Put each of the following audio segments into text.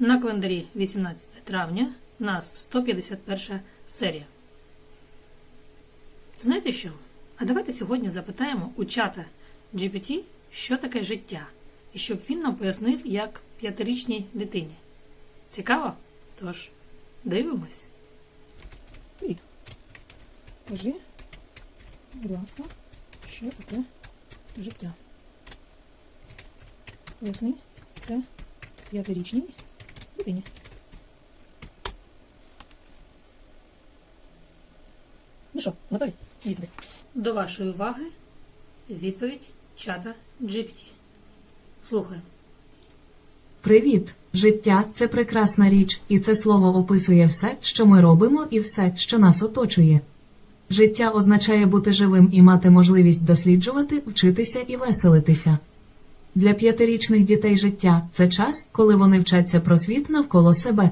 На календарі 18 травня у нас 151 серія. Знаєте що? А давайте сьогодні запитаємо у чата GPT, що таке життя, і щоб він нам пояснив, як п'ятирічній дитині. Цікаво? Тож, дивимось. Скажи, будь ласка, що таке життя? Поясни, це п'ятирічній дитині. Ну що, готові? Їзди. До вашої уваги відповідь чата GPT. Слухаємо. Привіт! Життя це прекрасна річ, і це слово описує все, що ми робимо, і все, що нас оточує. Життя означає бути живим і мати можливість досліджувати, вчитися і веселитися. Для п'ятирічних дітей життя це час, коли вони вчаться про світ навколо себе.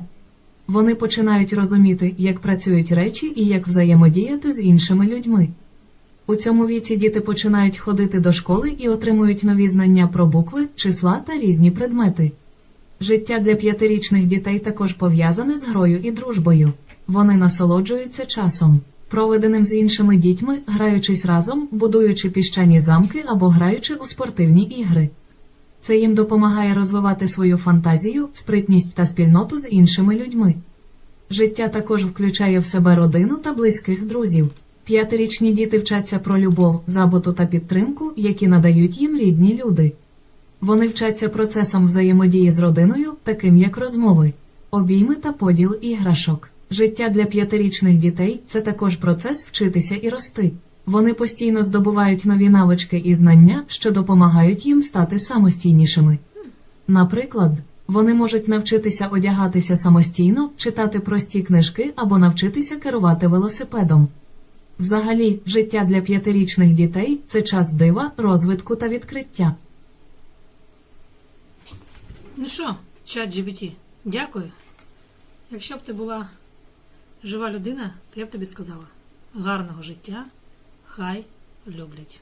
Вони починають розуміти, як працюють речі і як взаємодіяти з іншими людьми. У цьому віці діти починають ходити до школи і отримують нові знання про букви, числа та різні предмети. Життя для п'ятирічних дітей також пов'язане з грою і дружбою. Вони насолоджуються часом, проведеним з іншими дітьми, граючись разом, будуючи піщані замки або граючи у спортивні ігри. Це їм допомагає розвивати свою фантазію, спритність та спільноту з іншими людьми. Життя також включає в себе родину та близьких друзів. П'ятирічні діти вчаться про любов, заботу та підтримку, які надають їм рідні люди. Вони вчаться процесам взаємодії з родиною, таким як розмови, обійми та поділ іграшок. Життя для п'ятирічних дітей це також процес вчитися і рости. Вони постійно здобувають нові навички і знання, що допомагають їм стати самостійнішими. Наприклад, вони можуть навчитися одягатися самостійно, читати прості книжки або навчитися керувати велосипедом. Взагалі, життя для п'ятирічних дітей це час дива, розвитку та відкриття. Ну що, чат GPT, дякую. Якщо б ти була жива людина, то я б тобі сказала: гарного життя, хай люблять.